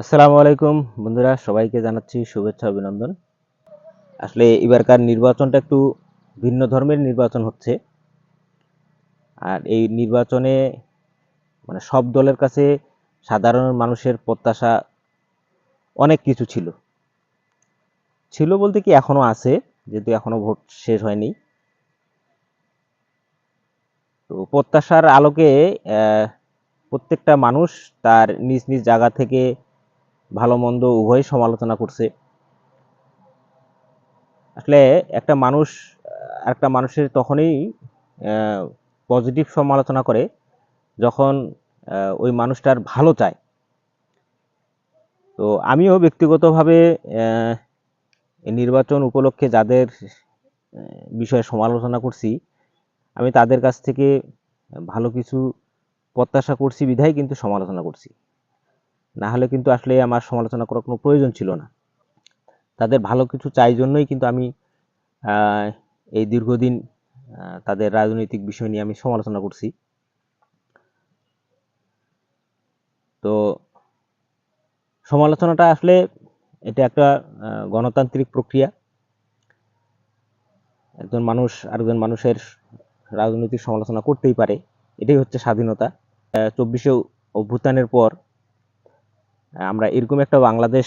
আসসালামু আলাইকুম বন্ধুরা, সবাইকে জানাচ্ছি শুভেচ্ছা, অভিনন্দন। আসলে এবারকার নির্বাচনটা একটু ভিন্ন ধর্মের নির্বাচন হচ্ছে। আর এই নির্বাচনে মানে সব দলের কাছে সাধারণ মানুষের প্রত্যাশা অনেক কিছু ছিল। ছিল বলতে কি এখনও আছে, যেহেতু এখনও ভোট শেষ হয়নি। তো প্রত্যাশার আলোকে প্রত্যেকটা মানুষ তার নিজ নিজ জায়গা থেকে ভালো মন্দ উভয় সমালোচনা করছে। আসলে একটা মানুষ একটা মানুষের তখনই পজিটিভ সমালোচনা করে যখন ওই মানুষটার ভালো চায়। তো আমিও ব্যক্তিগতভাবে নির্বাচন উপলক্ষে যাদের বিষয়ে সমালোচনা করছি, আমি তাদের কাছ থেকে ভালো কিছু প্রত্যাশা করছি, বিধায় কিন্তু সমালোচনা করছি। না হলে কিন্তু আসলে আমার সমালোচনা করার কোনো প্রয়োজন ছিল না। তাদের ভালো কিছু চাই জন্যই কিন্তু আমি এই দীর্ঘদিন তাদের রাজনৈতিক বিষয় নিয়ে আমি সমালোচনা করছি। তো সমালোচনাটা আসলে এটা একটা গণতান্ত্রিক প্রক্রিয়া। একজন মানুষ আরেকজন মানুষের রাজনৈতিক সমালোচনা করতেই পারে। এটাই হচ্ছে স্বাধীনতা। চব্বিশে অভ্যুত্থানের পর আমরা এরকম একটা বাংলাদেশ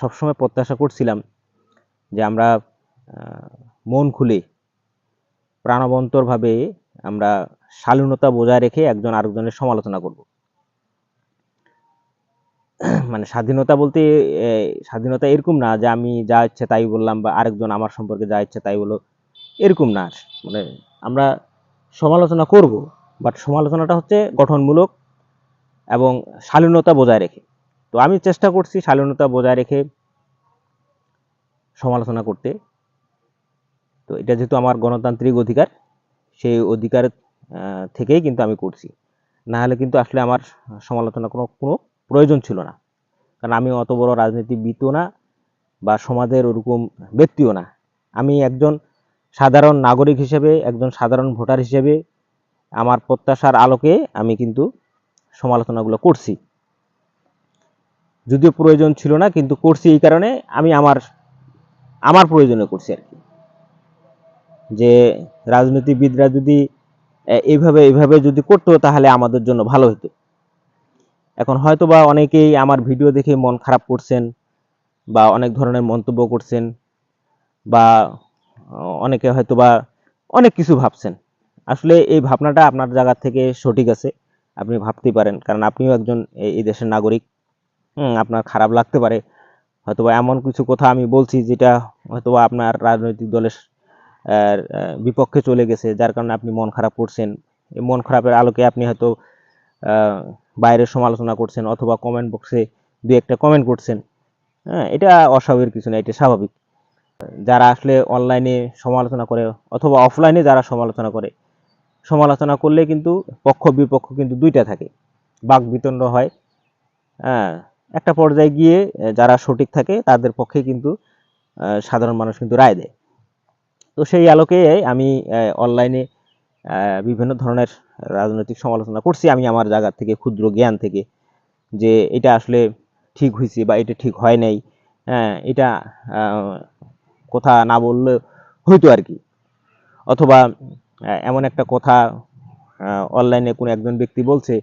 সবসময় প্রত্যাশা করছিলাম যে আমরা মন খুলে, প্রাণবন্তরভাবে আমরা শালীনতা বজায় রেখে একজন আরেকজনের সমালোচনা করব। মানে স্বাধীনতা বলতে স্বাধীনতা এরকম না যে আমি যা ইচ্ছে তাই বললাম বা আরেকজন আমার সম্পর্কে যা ইচ্ছে তাই বলো, এরকম না মানে আমরা সমালোচনা করব, বাট সমালোচনাটা হচ্ছে গঠনমূলক এবং শালীনতা বজায় রেখে। তো আমি চেষ্টা করছি শালীনতা বজায় রেখে সমালোচনা করতে। তো এটা যেহেতু আমার গণতান্ত্রিক অধিকার, সেই অধিকার থেকেই কিন্তু আমি করছি। না হলে কিন্তু আসলে আমার সমালোচনা কোনো কোনো প্রয়োজন ছিল না। কারণ আমি অত বড় রাজনীতিবিদও না বা সমাজের ওরকম ব্যক্তিও না। আমি একজন সাধারণ নাগরিক হিসেবে, একজন সাধারণ ভোটার হিসেবে আমার প্রত্যাশার আলোকে আমি কিন্তু সমালোচনাগুলো করছি। যদিও প্রয়োজন ছিল না, কিন্তু করছি এই কারণে আমি আমার আমার প্রয়োজনে করছি আর কি। যে রাজনীতিবিদরা যদি এইভাবে এইভাবে যদি করতো, তাহলে আমাদের জন্য ভালো হতো। এখন হয়তো বা অনেকেই আমার ভিডিও দেখে মন খারাপ করছেন, বা অনেক ধরনের মন্তব্য করছেন, বা অনেকে হয়তো বা অনেক কিছু ভাবছেন। আসলে এই ভাবনাটা আপনার জায়গা থেকে সঠিক আছে, আপনি ভাবতেই পারেন, কারণ আপনিও একজন এই দেশের নাগরিক। আপনার খারাপ লাগতে পারে। হয়তোবা এমন কিছু কথা আমি বলছি যেটা হয়তোবা আপনার রাজনৈতিক দলের বিপক্ষে চলে গেছে, যার কারণে আপনি মন খারাপ করছেন। এই মন খারাপের আলোকে আপনি হয়তো বাইরে সমালোচনা করছেন অথবা কমেন্ট বক্সে দু একটা কমেন্ট করছেন। হ্যাঁ এটা অস্বাভাবিক কিছু না, এটা স্বাভাবিক। যারা আসলে অনলাইনে সমালোচনা করে অথবা অফলাইনে যারা সমালোচনা করে, সমালোচনা করলে কিন্তু পক্ষ বিপক্ষ কিন্তু দুইটা থাকে। বাক বিতণ্ড হয় হ্যাঁ একটা পর্যায়ে গিয়ে যারা সঠিক থাকে, তাদের পক্ষে কিন্তু সাধারণ মানুষ কিন্তু রায় দেয়। তো সেই আলোকে আমি অনলাইনে বিভিন্ন ধরনের রাজনৈতিক সমালোচনা করছি। আমি আমার জায়গা থেকে, ক্ষুদ্র জ্ঞান থেকে, যে এটা আসলে ঠিক হয়েছে বা এটা ঠিক হয় নাই হ্যাঁ এটা কথা না বললে হইতো আর কি। অথবা এমন একটা কথা অনলাইনে কোনো একজন ব্যক্তি বলছে,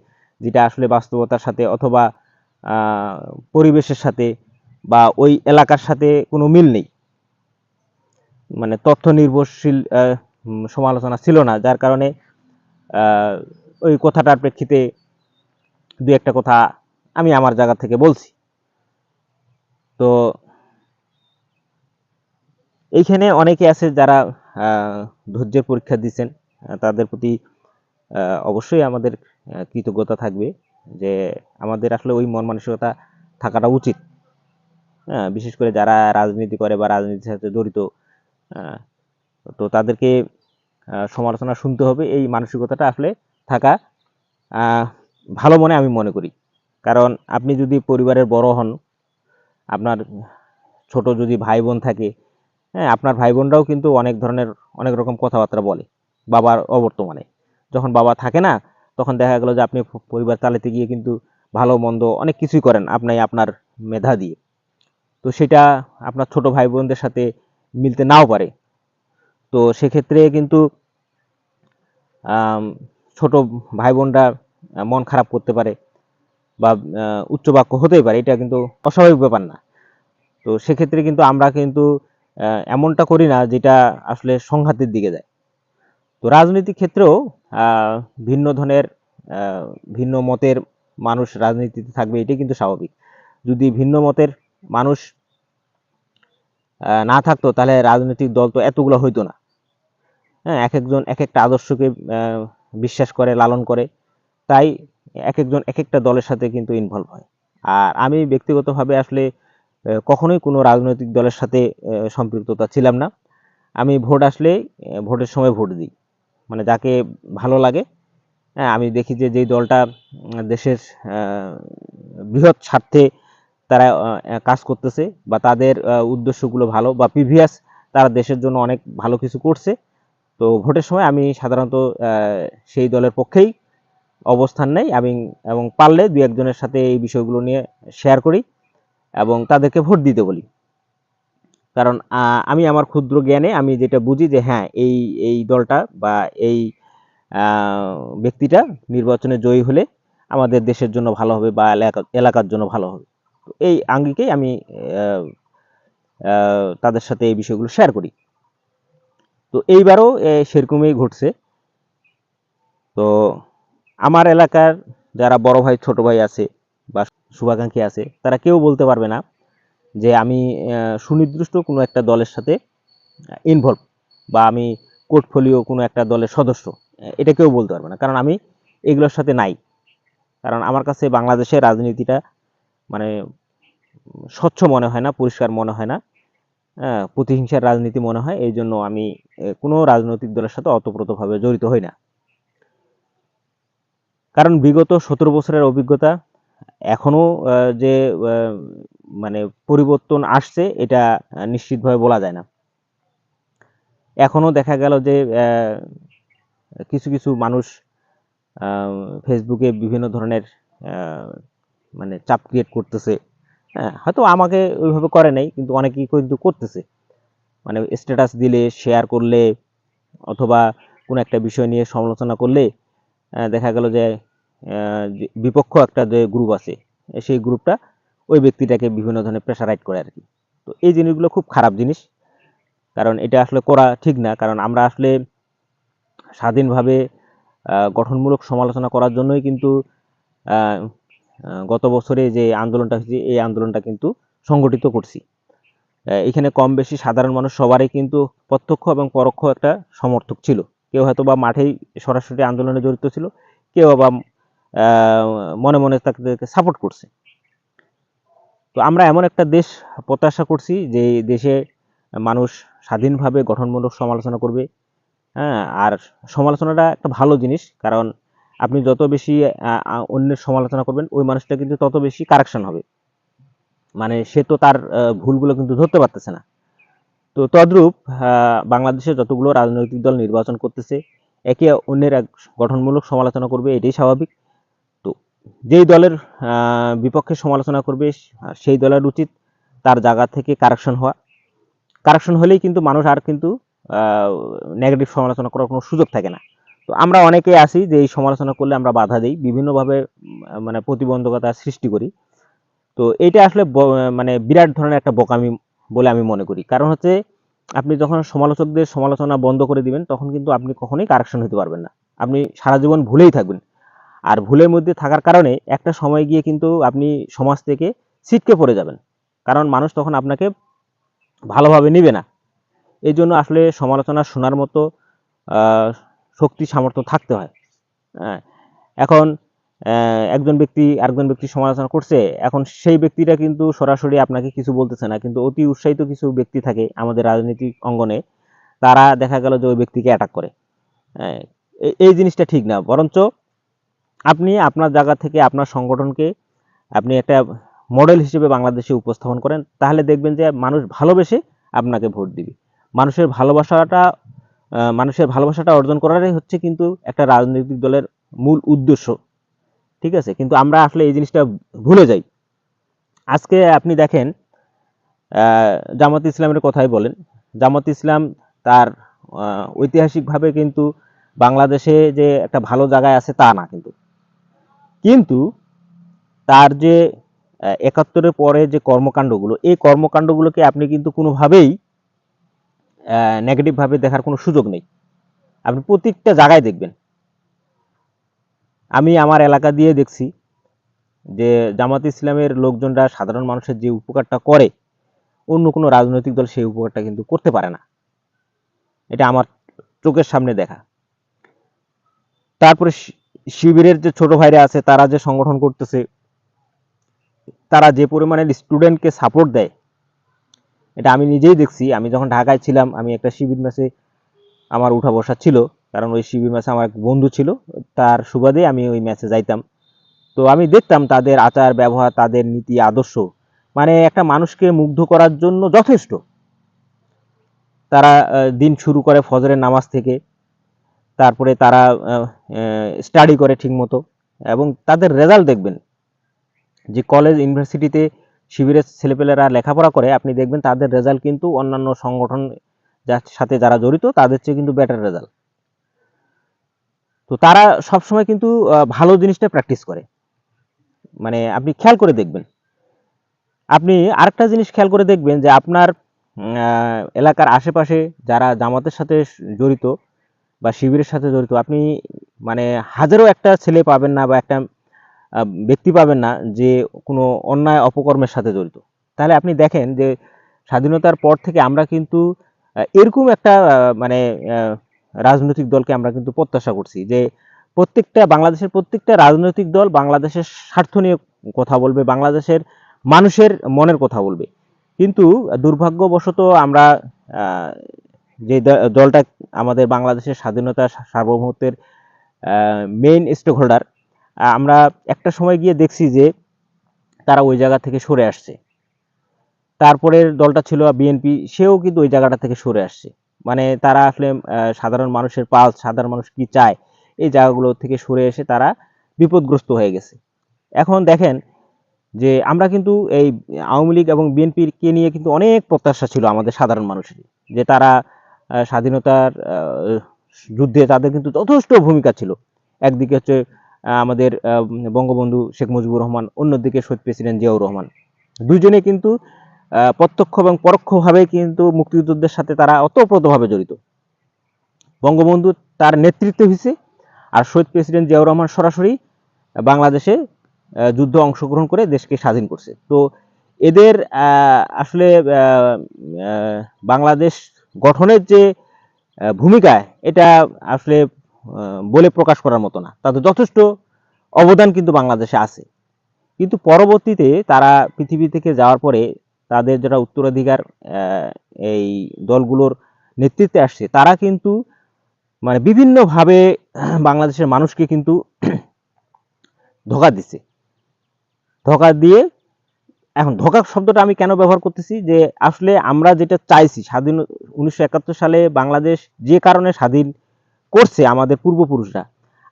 যেটা আসলে বাস্তবতার সাথে অথবা পরিবেশের সাথে বা ওই এলাকার সাথে কোনো মিল নেই। মানে তথ্য নির্ভরশীল সমালোচনা ছিল না, যার কারণে ওই কথাটার প্রেক্ষিতে দু একটা কথা আমি আমার জায়গা থেকে বলছি। তো এইখানে অনেকে আছে যারা ধৈর্যের পরীক্ষা দিচ্ছেন, তাদের প্রতি অবশ্যই আমাদের কৃতজ্ঞতা থাকবে। যে আমাদের আসলে ওই মন মানসিকতা থাকাটা উচিত। হ্যাঁ বিশেষ করে যারা রাজনীতি করে বা রাজনীতির সাথে জড়িত আহ, তো তাদেরকে সমালোচনা শুনতে হবে। এই মানসিকতাটা আসলে থাকা ভালো মনে আমি মনে করি। কারণ আপনি যদি পরিবারের বড় হন আপনার ছোট যদি ভাই বোন থাকে হ্যাঁ আপনার ভাই বোনরাও কিন্তু অনেক ধরনের অনেক রকম কথাবার্তা বলে বাবার অবর্তমানে। যখন বাবা থাকে না তখন দেখা গেল যে আপনি পরিবার চালাতে গিয়ে কিন্তু ভালো মন্দ অনেক কিছুই করেন আপনি আপনার মেধা দিয়ে। তো সেটা আপনার ছোট ভাই বোনদের সাথে মিলতে নাও পারে। তো সেক্ষেত্রে কিন্তু ছোট ভাই বোনরা মন খারাপ করতে পারে বা আহ, উচ্চবাক্য হতেই পারে এটা কিন্তু অস্বাভাবিক ব্যাপার না। তো সেক্ষেত্রে কিন্তু আমরা কিন্তু এমনটা করি না যেটা আসলে সংঘাতের দিকে যায়। তো রাজনৈতিক ক্ষেত্রেও ভিন্ন ধরনের ভিন্ন মতের মানুষ রাজনীতিতে থাকবে, এটাই কিন্তু স্বাভাবিক। যদি ভিন্ন মতের মানুষ না থাকতো, তাহলে রাজনৈতিক দল তো এতগুলো হইতো না। হ্যাঁ এক একজন, এক একটা আদর্শকে বিশ্বাস করে, লালন করে, তাই এক একজন, এক একটা দলের সাথে কিন্তু ইনভলভ হয়। আর আমি ব্যক্তিগতভাবে আসলে কখনোই কোনো রাজনৈতিক দলের সাথে সম্পৃক্ততা ছিলাম না। আমি ভোট আসলে ভোটের সময় ভোট দিই। মানে যাকে ভালো লাগে হ্যাঁ আমি দেখি যে যেই দলটা দেশের বৃহৎ স্বার্থে তারা কাজ করতেছে বা তাদের উদ্দেশ্যগুলো ভালো বা প্রিভিয়াস তারা দেশের জন্য অনেক ভালো কিছু করছে, তো ভোটের সময় আমি সাধারণত সেই দলের পক্ষেই অবস্থান নেই। আমি, এবং পারলে দু একজনের সাথে এই বিষয়গুলো নিয়ে শেয়ার করি এবং তাদেরকে ভোট দিতে বলি। কারণ আমি আমার ক্ষুদ্র জ্ঞানে আমি যেটা বুঝি যে হ্যাঁ এই এই দলটা বা এই ব্যক্তিটা নির্বাচনে জয়ী হলে আমাদের দেশের জন্য ভালো হবে বা এলাকা, এলাকার জন্য ভালো হবে। তো এই আঙ্গিকেই আমি তাদের সাথে এই বিষয়গুলো শেয়ার করি। তো এইবারও সেরকমই ঘটছে। তো আমার এলাকার যারা বড় ভাই, ছোট ভাই আছে বা শুভাকাঙ্ক্ষী আছে, তারা কেউ বলতে পারবে না যে আমি সুনির্দিষ্ট কোনো একটা দলের সাথে ইনভলভ বা আমি পোর্টফোলিও কোনো একটা দলের সদস্য এটা কেউ বলতে পারবে না। কারণ আমি এগুলোর সাথে নাই। কারণ আমার কাছে বাংলাদেশের রাজনীতিটা মানে স্বচ্ছ মনে হয় না পরিষ্কার মনে হয় না। হ্যাঁ প্রতিহিংসার রাজনীতি মনে হয় এই জন্য আমি কোনো রাজনৈতিক দলের সাথে অতপ্রতভাবে জড়িত হই না। কারণ বিগত সতেরো বছরের অভিজ্ঞতা এখনও আহ, যে মানে পরিবর্তন আসছে, এটা নিশ্চিতভাবে বলা যায় না। এখনও দেখা গেল যে কিছু কিছু মানুষ ফেসবুকে বিভিন্ন ধরনের মানে চাপ ক্রিয়েট করতেছে। হ্যাঁ হয়তো আমাকে ওইভাবে করে নাই, কিন্তু অনেকেই কিন্তু করতেছে। মানে স্ট্যাটাস দিলে শেয়ার করলে, অথবা কোনো একটা বিষয় নিয়ে সমালোচনা করলে দেখা গেল যে বিপক্ষ একটা যে গ্রুপ আছে, সেই গ্রুপটা ওই ব্যক্তিটাকে বিভিন্ন ধরনের প্রেশারাইট করে আর কি তো এই জিনিসগুলো খুব খারাপ জিনিস। কারণ এটা আসলে করা ঠিক না। কারণ আমরা আসলে স্বাধীনভাবে গঠনমূলক সমালোচনা করার জন্যই কিন্তু গত বছরে যে আন্দোলনটা হয়েছে, এই আন্দোলনটা কিন্তু সংগঠিত করছি। এখানে কম বেশি সাধারণ মানুষ সবারই কিন্তু প্রত্যক্ষ এবং পরোক্ষ একটা সমর্থক ছিল। কেউ হয়তো বা মাঠেই সরাসরি আন্দোলনে জড়িত ছিল, কেউ আবার মনে মনে তাদেরকে সাপোর্ট করছে। তো আমরা এমন একটা দেশ প্রত্যাশা করছি যে দেশে মানুষ স্বাধীনভাবে গঠনমূলক সমালোচনা করবে হ্যাঁ? আর সমালোচনাটা একটা ভালো জিনিস, কারণ আপনি যত বেশি অন্যের সমালোচনা করবেন, ওই মানুষটা কিন্তু তত বেশি কারেকশন হবে। মানে সে তো তার ভুলগুলো কিন্তু ধরতে পারতেছে না। তো তদ্রূপ বাংলাদেশে যতগুলো রাজনৈতিক দল নির্বাচন করতেছে, একে অন্যের এক গঠনমূলক সমালোচনা করবে, এটাই স্বাভাবিক। যেই দলের বিপক্ষে সমালোচনা করবে সেই দলের উচিত তার জায়গা থেকে কারেকশন হওয়া। কারেকশন হলেই কিন্তু মানুষ আর কিন্তু নেগেটিভ সমালোচনা করার কোনো সুযোগ থাকে না। তো আমরা অনেকে আছি যে এই সমালোচনা করলে আমরা বাধা দিই, বিভিন্নভাবে মানে প্রতিবন্ধকতা সৃষ্টি করি। তো এটা আসলে মানে বিরাট ধরনের একটা বোকামি বলে আমি মনে করি। কারণ হচ্ছে, আপনি যখন সমালোচকদের সমালোচনা বন্ধ করে দিবেন, তখন কিন্তু আপনি কখনোই কারেকশন হতে পারবেন না। আপনি সারা জীবন ভুলেই থাকবেন। আর ভুলের মধ্যে থাকার কারণে একটা সময় গিয়ে কিন্তু আপনি সমাজ থেকে ছিটকে পড়ে যাবেন। কারণ মানুষ তখন আপনাকে ভালোভাবে নেবে না। এই জন্য আসলে সমালোচনা শোনার মতো শক্তি সামর্থ্য থাকতে হয়। হ্যাঁ এখন একজন ব্যক্তি আরেকজন ব্যক্তি সমালোচনা করছে এখন সেই ব্যক্তিটা কিন্তু সরাসরি আপনাকে কিছু বলতেছে না। কিন্তু অতি উৎসাহিত কিছু ব্যক্তি থাকে আমাদের রাজনৈতিক অঙ্গনে তারা দেখা গেল যে ওই ব্যক্তিকে অ্যাটাক করে। হ্যাঁ, এই জিনিসটা ঠিক না। বরঞ্চ আপনি আপনার জায়গা থেকে আপনার সংগঠনকে আপনি একটা মডেল হিসেবে বাংলাদেশে উপস্থাপন করেন, তাহলে দেখবেন যে মানুষ ভালোবেসে আপনাকে ভোট দিবে। মানুষের ভালোবাসাটা মানুষের ভালোবাসাটা অর্জন করাটাই হচ্ছে কিন্তু একটা রাজনৈতিক দলের মূল উদ্দেশ্য। ঠিক আছে? কিন্তু আমরা আসলে এই জিনিসটা ভুলে যাই। আজকে আপনি দেখেন জামাত ইসলামের কথাই বলেন। জামাত ইসলাম তার ঐতিহাসিকভাবে কিন্তু বাংলাদেশে যে একটা ভালো জায়গায় আছে তা না কিন্তু। কিন্তু তার যে একাত্তরের পরে যে কর্মকাণ্ডগুলো, এই কর্মকাণ্ডগুলোকে আপনি কিন্তু কোনোভাবেই নেগেটিভভাবে দেখার কোনো সুযোগ নেই। আপনি প্রত্যেকটা জায়গায় দেখবেন। আমি আমার এলাকা দিয়ে দেখছি যে, জামাত ইসলামের লোকজনরা সাধারণ মানুষের যে উপকারটা করে, অন্য কোনো রাজনৈতিক দল সেই উপকারটা কিন্তু করতে পারে না। এটা আমার চোখের সামনে দেখা। তারপরে শিবিরের যে ছোট ভাইরা আছে, তারা যে সংগঠন করতেছে, তারা যে পরিমাণে স্টুডেন্টকে সাপোর্ট দেয়, এটা আমি নিজেই দেখছি। আমি যখন ঢাকায় ছিলাম, আমি একটা শিবির ম্যাচে আমার উঠা বসা ছিল, কারণ ওই শিবির ম্যাচে আমার এক বন্ধু ছিল, তার সুবাদে আমি ওই ম্যাচে যাইতাম। তো আমি দেখতাম তাদের আচার, ব্যবহার, তাদের নীতি, আদর্শ মানে একটা মানুষকে মুগ্ধ করার জন্য যথেষ্ট। তারা দিন শুরু করে ফজরের নামাজ থেকে তারপরে তারা স্টাডি করে ঠিকমতো। এবং তাদের রেজাল্ট দেখবেন যে কলেজ ইউনিভার্সিটিতে শিবিরের ছেলেপেলেরা লেখাপড়া করে, আপনি দেখবেন তাদের রেজাল্ট কিন্তু অন্যান্য সংগঠন যার সাথে যারা জড়িত, তাদের চেয়ে কিন্তু বেটার রেজাল্ট তো তারা সবসময় কিন্তু ভালো জিনিসটা প্র্যাকটিস করে। মানে আপনি খেয়াল করে দেখবেন। আপনি আরেকটা জিনিস খেয়াল করে দেখবেন যে আপনার এলাকার আশেপাশে যারা জামাতের সাথে জড়িত বা শিবিরের সাথে জড়িত, আপনি মানে হাজারো একটা ছেলে পাবেন না বা একটা ব্যক্তি পাবেন না যে কোনো অন্যায় অপকর্মের সাথে জড়িত। তাহলে আপনি দেখেন যে স্বাধীনতার পর থেকে আমরা কিন্তু এরকম একটা মানে রাজনৈতিক দলকে আমরা কিন্তু প্রত্যাশা করছি যে প্রত্যেকটা, বাংলাদেশের প্রত্যেকটা রাজনৈতিক দল বাংলাদেশের স্বার্থ নিয়ে কথা বলবে, বাংলাদেশের মানুষের মনের কথা বলবে। কিন্তু দুর্ভাগ্যবশত আমরা যে দলটা আমাদের বাংলাদেশের স্বাধীনতা সার্বভৌমত্বের মেইন স্টেক হোল্ডার আমরা একটা সময় গিয়ে দেখছি যে তারা ওই জায়গা থেকে সরে আসছে। তারপরের দলটা ছিল বিএনপি সেও কিন্তু ওই জায়গাটা থেকে সরে আসছে। মানে তারা আসলে সাধারণ মানুষের পাল, সাধারণ মানুষ কি চায়, এই জায়গাগুলো থেকে সরে এসে তারা বিপদগ্রস্ত হয়ে গেছে। এখন দেখেন যে আমরা কিন্তু এই আওয়ামী লীগ এবং বিএনপির কে নিয়ে কিন্তু অনেক প্রত্যাশা ছিল আমাদের সাধারণ মানুষের যে তারা স্বাধীনতার যুদ্ধে তাদের কিন্তু যথেষ্ট ভূমিকা ছিল। একদিকে হচ্ছে আমাদের বঙ্গবন্ধু শেখ মুজিবুর রহমান, অন্যদিকে শহীদ প্রেসিডেন্ট জিয়াউর রহমান। দুজনে কিন্তু প্রত্যক্ষ এবং পরোক্ষভাবে কিন্তু মুক্তিযুদ্ধের সাথে তারা অতপ্রতভাবে জড়িত। বঙ্গবন্ধু তার নেতৃত্ব হয়েছে, আর শহীদ প্রেসিডেন্ট জিয়াউর রহমান সরাসরি বাংলাদেশে যুদ্ধ অংশগ্রহণ করে দেশকে স্বাধীন করছে। তো এদের আসলে বাংলাদেশ গঠনের যে ভূমিকা, এটা আসলে বলে প্রকাশ করার মতো না। তাদের যথেষ্ট অবদান কিন্তু বাংলাদেশে আছে। কিন্তু পরবর্তীতে তারা পৃথিবী থেকে যাওয়ার পরে তাদের যারা উত্তরাধিকার এই দলগুলোর নেতৃত্বে আসছে, তারা কিন্তু মানে বিভিন্নভাবে বাংলাদেশের মানুষকে কিন্তু ধোকা দিচ্ছে। ধোকা দিয়ে এখন ধোকা শব্দটা আমি কেন ব্যবহার করতেছি? যে আসলে আমরা যেটা চাইছি, স্বাধীন উনিশশো একাত্তর সালে বাংলাদেশ যে কারণে স্বাধীন করছে আমাদের পূর্বপুরুষরা,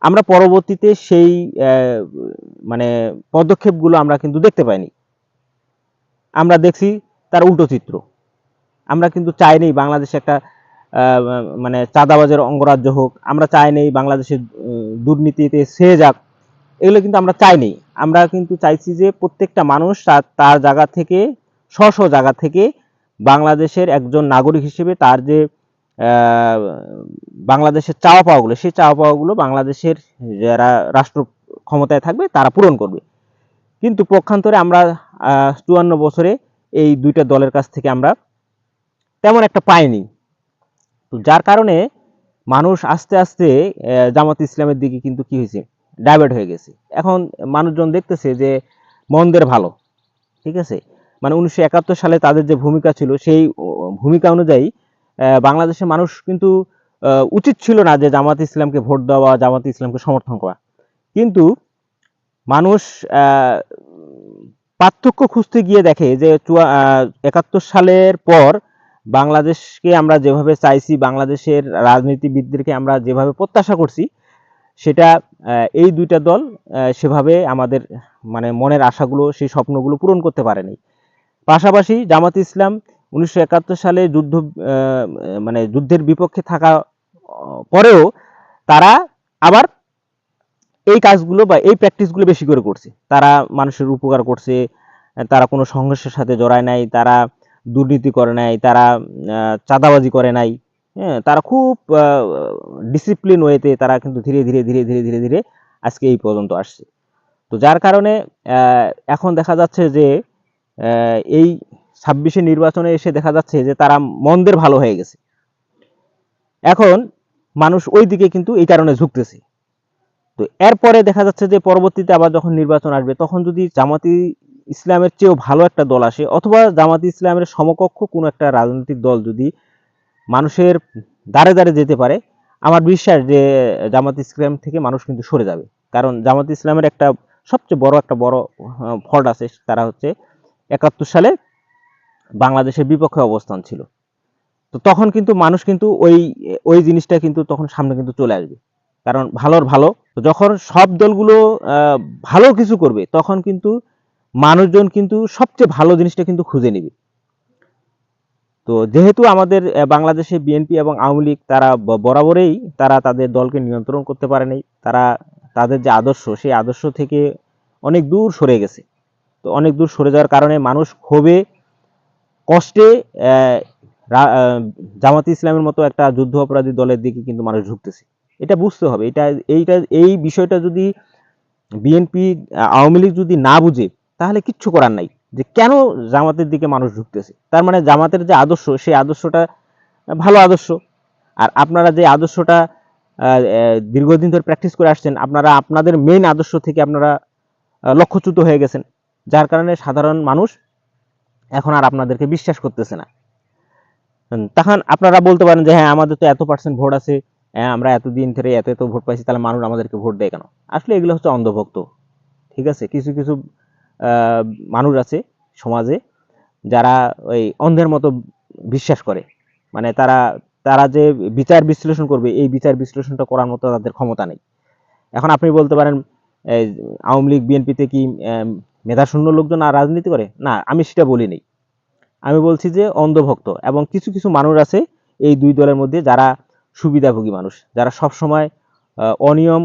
আমরা পরবর্তীতে সেই মানে পদক্ষেপগুলো আমরা কিন্তু দেখতে পাইনি। আমরা দেখছি তার উল্টো চিত্র। আমরা কিন্তু চাইনি বাংলাদেশে একটা মানে চাঁদাবাজের অঙ্গরাজ্য হোক, আমরা চাইনি বাংলাদেশের দুর্নীতিতে সেরে যাক। এগুলো কিন্তু আমরা চাইনি আমরা কিন্তু চাইছি যে প্রত্যেকটা মানুষ তার জায়গা থেকে স্ব স্ব জায়গা থেকে বাংলাদেশের একজন নাগরিক হিসেবে তার যে বাংলাদেশের চাওয়া পাওয়াগুলো, সেই চাওয়া পাওয়াগুলো বাংলাদেশের যারা রাষ্ট্র ক্ষমতায় থাকবে তারা পূরণ করবে। কিন্তু পক্ষান্তরে আমরা চুয়ান্ন বছরে এই দুইটা দলের কাছ থেকে আমরা তেমন একটা পাইনি। তো যার কারণে মানুষ আস্তে আস্তে জামাত ইসলামের দিকে কিন্তু কি হয়েছে? ডাইভার্ট হয়ে গেছে। এখন মানুষজন দেখতেছে যে মন্দের ভালো, ঠিক আছে? মানে উনিশশো একাত্তর সালে তাদের যে ভূমিকা ছিল, সেই ভূমিকা অনুযায়ী বাংলাদেশের মানুষ কিন্তু উচিত ছিল না যে জামাত ইসলামকে ভোট দেওয়া, জামাত ইসলামকে সমর্থন করা। কিন্তু মানুষ পার্থক্য খুঁজতে গিয়ে দেখে যে চুয়া- একাত্তর সালের পর বাংলাদেশকে আমরা যেভাবে চাইছি, বাংলাদেশের রাজনীতিবিদদেরকে আমরা যেভাবে প্রত্যাশা করছি সেটা এই দুইটা দল সেভাবে আমাদের মানে মনের আশাগুলো, সেই স্বপ্নগুলো পূরণ করতে পারেনি। পাশাপাশি জামাত ইসলাম উনিশশো একাত্তর সালে যুদ্ধ মানে যুদ্ধের বিপক্ষে থাকা পরেও তারা আবার এই কাজগুলো বা এই প্র্যাকটিসগুলো বেশি করে করছে। তারা মানুষের উপকার করছে, তারা কোনো সংঘর্ষের সাথে জড়ায় নাই, তারা দুর্নীতি করে নাই, তারা চাঁদাবাজি করে নাই। হ্যাঁ তারা খুব ডিসিপ্লিন ওয়েতে তারা কিন্তু ধীরে ধীরে ধীরে ধীরে ধীরে ধীরে আজকে এই পর্যন্ত আসছে। তো যার কারণে এখন দেখা যাচ্ছে যে এই ছাব্বিশে নির্বাচনে এসে দেখা যাচ্ছে যে তারা মন্দের ভালো হয়ে গেছে। এখন মানুষ ওই দিকে কিন্তু এই কারণে ঝুঁকতেছে। তো এরপরে দেখা যাচ্ছে যে পরবর্তীতে আবার যখন নির্বাচন আসবে, তখন যদি জামাতি ইসলামের চেয়েও ভালো একটা দল আসে, অথবা জামাতি ইসলামের সমকক্ষ কোনো একটা রাজনৈতিক দল যদি মানুষের দ্বারে দ্বারে যেতে পারে। আমার বিশ্বাস যে জামাত ইসলাম থেকে মানুষ কিন্তু সরে যাবে। কারণ জামাত ইসলামের একটা সবচেয়ে বড় একটা বড় ফল্ট আছে, তারা হচ্ছে একাত্তর সালে বাংলাদেশের বিপক্ষে অবস্থান ছিল। তো তখন কিন্তু মানুষ কিন্তু ওই ওই জিনিসটা কিন্তু তখন সামনে কিন্তু চলে আসবে। কারণ ভালোর ভালো যখন সব দলগুলো ভালো কিছু করবে, তখন কিন্তু মানুষজন কিন্তু সবচেয়ে ভালো জিনিসটা কিন্তু খুঁজে নেবে। তো যেহেতু আমাদের বাংলাদেশে বিএনপি এবং আওয়ামী লীগ তারা বরাবরেই তারা তাদের দলকে নিয়ন্ত্রণ করতে পারেনি তারা তাদের যে আদর্শ সেই আদর্শ থেকে অনেক দূর সরে গেছে। তো অনেক দূর সরে যাওয়ার কারণে মানুষ ক্ষোভে কষ্টে আহ, ইসলামের মতো একটা যুদ্ধ অপরাধী দলের দিকে কিন্তু মানুষ ঝুঁকতেছে। এটা বুঝতে হবে। এটা এইটা এই বিষয়টা যদি বিএনপি আওয়ামী লীগ যদি না বুঝে তাহলে কিচ্ছু করার নাই। যে কেন জামাতের দিকে মানুষ ঝুঁকতেছে তার মানে জামাতের যে আদর্শ, সেই আদর্শটা ভালো আদর্শ। আর আপনারা যে আদর্শটা দীর্ঘদিন ধরে প্র্যাকটিস করে আসছেন, আপনারা আপনাদের মেইন আদর্শ থেকে আপনারা লক্ষ্যচ্যুত হয়ে গেছেন। যার কারণে সাধারণ মানুষ এখন আর আপনাদেরকে বিশ্বাস করতেছে না। তখন আপনারা বলতে পারেন যে হ্যাঁ আমাদের তো এত পার্সেন্ট ভোট আছে হ্যাঁ আমরা এতদিন ধরে এত এত ভোট পাইছি, তাহলে মানুষ আমাদেরকে ভোট দেয় কেন? আসলে এগুলো হচ্ছে অন্ধভক্ত। ঠিক আছে? কিছু কিছু মানুষ আছে সমাজে যারা ওই অন্ধের মতো বিশ্বাস করে। মানে তারা তারা যে বিচার বিশ্লেষণ করবে, এই বিচার বিশ্লেষণটা করার মতো তাদের ক্ষমতা নেই। এখন আপনি বলতে পারেন আওয়ামী লীগ, বিএনপিতে কি মেধাশূন্য লোকজন আর রাজনীতি করে? না, আমি সেটা বলি নাই। আমি বলছি যে অন্ধভক্ত এবং কিছু কিছু মানুষ আছে এই দুই দলের মধ্যে যারা সুবিধাভোগী মানুষ, যারা সবসময় অনিয়ম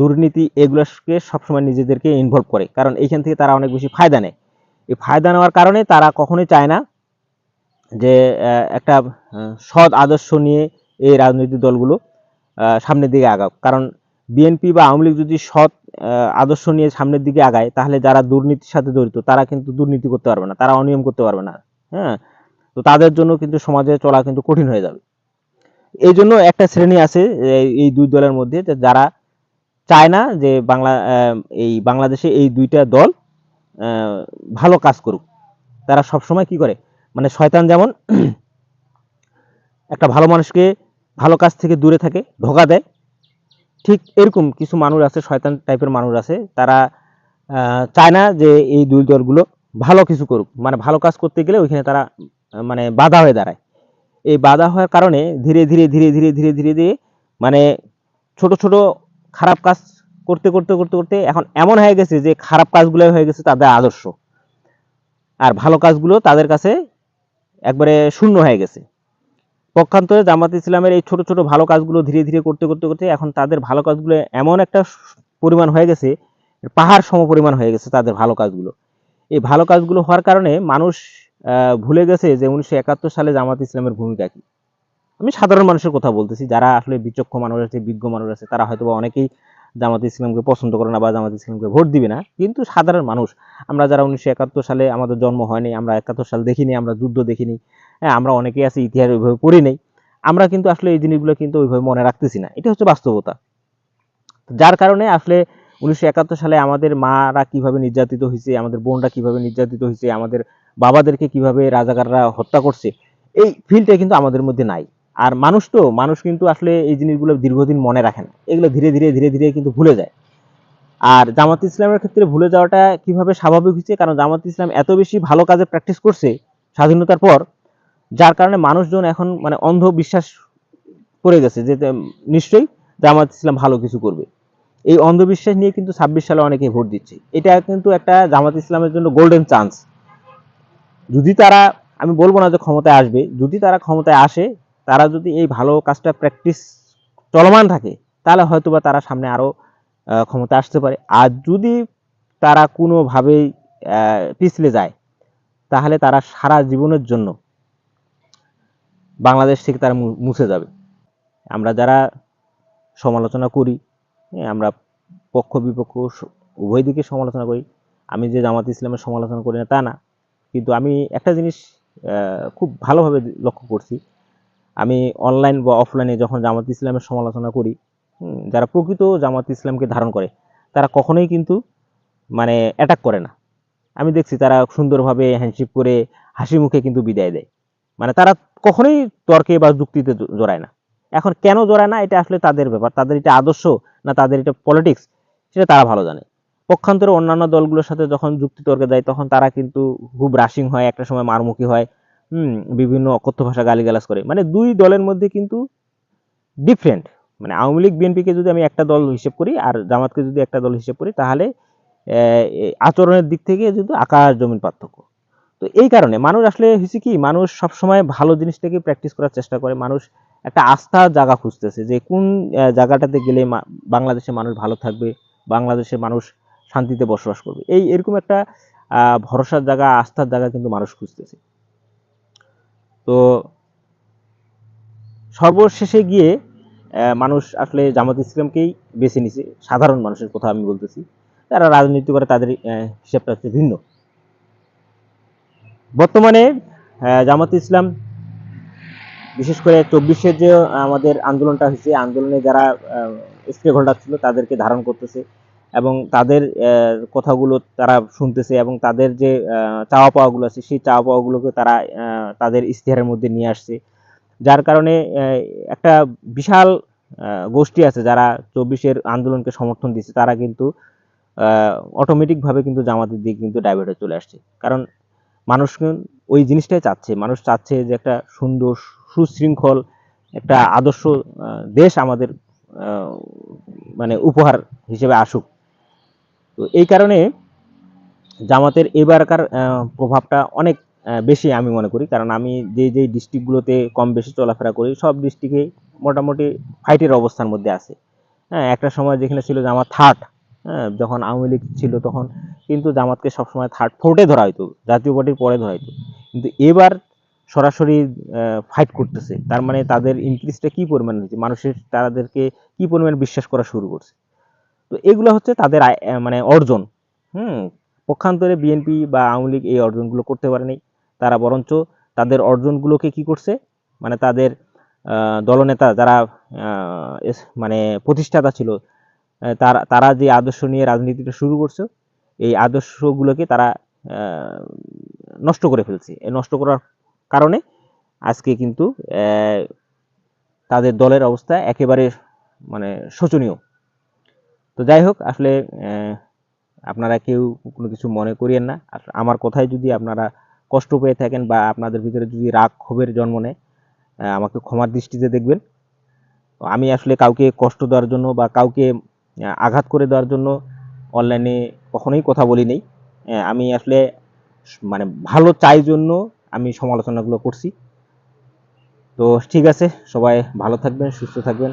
দুর্নীতি এগুলোকে সবসময় নিজেদেরকে ইনভলভ করে। কারণ এইখান থেকে তারা অনেক বেশি ফায়দা নেয়। এই ফায়দা নেওয়ার কারণে তারা কখনোই চায় না যে একটা সৎ আদর্শ নিয়ে এই রাজনৈতিক দলগুলো সামনের দিকে আগাক। কারণ বিএনপি বা আওয়ামী লীগ যদি সৎ আদর্শ নিয়ে সামনের দিকে আগায়, তাহলে যারা দুর্নীতির সাথে জড়িত, তারা কিন্তু দুর্নীতি করতে পারবে না, তারা অনিয়ম করতে পারবে না। হ্যাঁ? তো তাদের জন্য কিন্তু সমাজে চলা কিন্তু কঠিন হয়ে যাবে। এই জন্য একটা শ্রেণি আছে, এই দুই দলের মধ্যে যারা চায় না যে বাংলা এই বাংলাদেশে এই দুইটা দল ভালো কাজ করুক। তারা সব সময় কি করে? মানে শয়তান যেমন একটা ভালো মানুষকে ভালো কাজ থেকে দূরে থাকে, ধোকা দেয়, ঠিক এরকম কিছু মানুষ আছে, শয়তান টাইপের মানুষ আছে, তারা চায় না যে এই দুই দলগুলো ভালো কিছু করুক। মানে ভালো কাজ করতে গেলে ওইখানে তারা মানে বাধা হয়ে দাঁড়ায়। এই বাধা হওয়ার কারণে ধীরে ধীরে ধীরে ধীরে ধীরে ধীরে ধীরে মানে ছোট ছোট খারাপ কাজ করতে করতে করতে করতে এখন এমন হয়ে গেছে যে খারাপ কাজগুলো হয়ে গেছে তাদের আদর্শ। আর ভালো কাজগুলো তাদের কাছে একবারে শূন্য হয়ে গেছে। পক্ষান্তরে জামাত ইসলামের এই ছোট ছোট ভালো কাজগুলো ধীরে ধীরে করতে করতে করতে এখন তাদের ভালো কাজগুলো এমন একটা পরিমাণ হয়ে গেছে, পাহাড় সম পরিমাণ হয়ে গেছে তাদের ভালো কাজগুলো। এই ভালো কাজগুলো হওয়ার কারণে মানুষ ভুলে গেছে যে উনিশশো একাত্তর সালে জামাত ইসলামের ভূমিকা কি। আমি সাধারণ মানুষের কথা বলতেছি। যারা আসলে বিচক্ষ মানুষ আছে, বিজ্ঞ মানুষ আছে, তারা হয়তো অনেকেই জামাত ইসলামকে পছন্দ করে না বা জামাত ইসলামকে ভোট দিবে না। কিন্তু সাধারণ মানুষ, আমরা যারা উনিশশো একাত্তর সালে আমাদের জন্ম হয়নি, আমরা একাত্তর সাল দেখিনি, আমরা যুদ্ধ দেখিনি হ্যাঁ আমরা অনেকেই আছি, ইতিহাস ওইভাবে পড়ি নেই, আমরা কিন্তু আসলে এই জিনিসগুলো কিন্তু ওইভাবে মনে রাখতেছি না। এটা হচ্ছে বাস্তবতা। যার কারণে আসলে উনিশশো একাত্তর সালে আমাদের মারা কীভাবে নির্যাতিত হয়েছে, আমাদের বোনরা কীভাবে নির্যাতিত হয়েছে, আমাদের বাবাদেরকে কীভাবে রাজাকাররা হত্যা করছে, এই ফিলটা কিন্তু আমাদের মধ্যে নাই। আর মানুষ তো, মানুষ কিন্তু আসলে এই জিনিসগুলো দীর্ঘদিন মনে রাখে না। এগুলো ধীরে ধীরে ধীরে ধীরে কিন্তু ভুলে যায়। আর জামাত ইসলামের ক্ষেত্রে ভুলে যাওয়াটা কীভাবে স্বাভাবিক হয়েছে? কারণ জামাত ইসলাম এত বেশি ভালো কাজে প্র্যাকটিস করছে স্বাধীনতার পর, যার কারণে মানুষজন এখন মানে অন্ধ বিশ্বাস করে গেছে যে নিশ্চয়ই জামাত ইসলাম ভালো কিছু করবে। এই অন্ধবিশ্বাস নিয়ে কিন্তু ছাব্বিশ সালে অনেকে ভোট দিচ্ছে। এটা কিন্তু একটা জামাত ইসলামের জন্য গোল্ডেন চান্স যদি তারা, আমি বলব না যে ক্ষমতায় আসবে, যদি তারা ক্ষমতায় আসে তারা যদি এই ভালো কাজটা প্র্যাকটিস চলমান থাকে তাহলে হয়তোবা তারা সামনে আরও আহ, ক্ষমতায় আসতে পারে। আর যদি তারা কোনোভাবেই পিছলে যায় তাহলে তারা সারা জীবনের জন্য বাংলাদেশ থেকে তারা মুছে যাবে। আমরা যারা সমালোচনা করি হ্যাঁ, আমরা পক্ষ বিপক্ষ উভয় দিকে সমালোচনা করি। আমি যে জামাত ইসলামের সমালোচনা করি না তা না। কিন্তু আমি একটা জিনিস খুব ভালোভাবে লক্ষ্য করছি আমি অনলাইন বা অফলাইনে যখন জামাত ইসলামের সমালোচনা করি যারা প্রকৃত জামাত ইসলামকে ধারণ করে, তারা কখনোই কিন্তু মানে অ্যাটাক করে না। আমি দেখছি তারা সুন্দরভাবে হ্যান্ডশিপ করে হাসি মুখে কিন্তু বিদায় দেয়। মানে তারা কখনোই তর্কে বা যুক্তিতে জড়ায় না। এখন কেন জড়ায় না, এটা আসলে তাদের ব্যাপার, তাদের এটা আদর্শ না তাদের এটা পলিটিক্স সেটা তারা ভালো জানে। পক্ষান্তরে অন্যান্য দলগুলোর সাথে যখন যুক্তি তর্কে যায়, তখন তারা কিন্তু খুব রাশিং হয়, একটা সময় মারমুখী হয় হুম, বিভিন্ন অকথ্য ভাষা গালিগালাজ করে। মানে দুই দলের মধ্যে কিন্তু ডিফারেন্ট মানে আওয়ামী লীগ, বিএনপিকে যদি আমি একটা দল হিসেব করি আর জামাতকে যদি একটা দল হিসেব করি, তাহলে আচরণের দিক থেকে কিন্তু আকাশ জমিন পার্থক্য। তো এই কারণে মানুষ আসলে হয়েছে কি, মানুষ সবসময় ভালো জিনিসটাকে প্র্যাকটিস করার চেষ্টা করে। মানুষ একটা আস্থা জায়গা খুঁজতেছে যে কোন জায়গাটাতে গেলে বাংলাদেশের মানুষ ভালো থাকবে, বাংলাদেশের মানুষ শান্তিতে বসবাস করবে। এই এরকম একটা ভরসার জায়গা, আস্থার জায়গা কিন্তু মানুষ খুঁজতেছে। তো সর্বশেষে গিয়ে মানুষ আসলে জামাত ইসলামকেই বেছে নিছে। সাধারণ মানুষের কথা আমি বলতেছি। তারা রাজনীতি করে, তাদের হিসাবটা হচ্ছে ভিন্ন। বর্তমানে জামাত ইসলাম, বিশেষ করে চব্বিশের যে আমাদের আন্দোলনটা হয়েছে, আন্দোলনে যারা স্টেক হোল্ডার ছিল, তাদেরকে ধারণ করতেছে। এবং তাদের কথাগুলো তারা শুনতেছে এবং তাদের যে চাওয়া পাওয়াগুলো আছে, সেই চাওয়া পাওয়াগুলোকে তারা তাদের ইশতেহারের মধ্যে নিয়ে আসছে। যার কারণে একটা বিশাল গোষ্ঠী আছে যারা চব্বিশের আন্দোলনকে সমর্থন দিচ্ছে। তারা কিন্তু অটোমেটিকভাবে কিন্তু জামাতের দিকে কিন্তু ডাইভার্ট চলে আসছে। কারণ মানুষ ওই জিনিসটাই চাচ্ছে। মানুষ চাচ্ছে যে একটা সুন্দর, সুশৃঙ্খল, একটা আদর্শ দেশ আমাদের মানে উপহার হিসেবে আসুক। তো এই কারণে জামাতের এবারকার প্রভাবটা অনেক বেশি আমি মনে করি। কারণ আমি যে যে ডিস্ট্রিক্টগুলোতে কম বেশি চলাফেরা করি, সব ডিস্ট্রিক্টে মোটামুটি ফাইটের অবস্থার মধ্যে আছে। হ্যাঁ একটা সময় যেখানে ছিল জামাত থার্ড হ্যাঁ যখন আওয়ামী লীগ ছিল তখন কিন্তু জামাতকে সবসময় থার্ড ফোর্টে ধরা হতো জাতীয় পার্টির পরে ধরা হতো কিন্তু এবার সরাসরি ফাইট করতেছে। তার মানে তাদের ইনক্রিজটা কি পরিমাণ হয়েছে মানুষের, তাদেরকে কি পরিমাণ বিশ্বাস করা শুরু করছে? তো এগুলো হচ্ছে তাদের মানে অর্জন। হুম, পক্ষান্তরে বিএনপি বা আওয়ামী লীগ এই অর্জনগুলো করতে পারেনি তারা বরঞ্চ তাদের অর্জনগুলোকে কি করছে? মানে তাদের দলনেতা যারা মানে প্রতিষ্ঠাতা ছিল তারা তারা যে আদর্শ নিয়ে রাজনীতিটা শুরু করছে, এই আদর্শগুলোকে তারা নষ্ট করে ফেলছে। নষ্ট করার কারণে আজকে কিন্তু তাদের দলের অবস্থা একেবারে মানে শোচনীয়। তো যাই হোক আসলে আপনারা কেউ কোনো কিছু মনে করিয়েন না। আমার কথায় যদি আপনারা কষ্ট পেয়ে থাকেন বা আপনাদের ভিতরে যদি রাগ, ক্ষোভের জন্ম নেয় আমাকে ক্ষমার দৃষ্টিতে দেখবেন। আমি আসলে কাউকে কষ্ট দেওয়ার জন্য বা কাউকে আঘাত করে দেওয়ার জন্য অনলাইনে কখনোই কথা বলি নাই। আমি আসলে মানে ভালো চাই জন্য আমি সমালোচনাগুলো করছি। তো ঠিক আছে, সবাই ভালো থাকবেন, সুস্থ থাকবেন।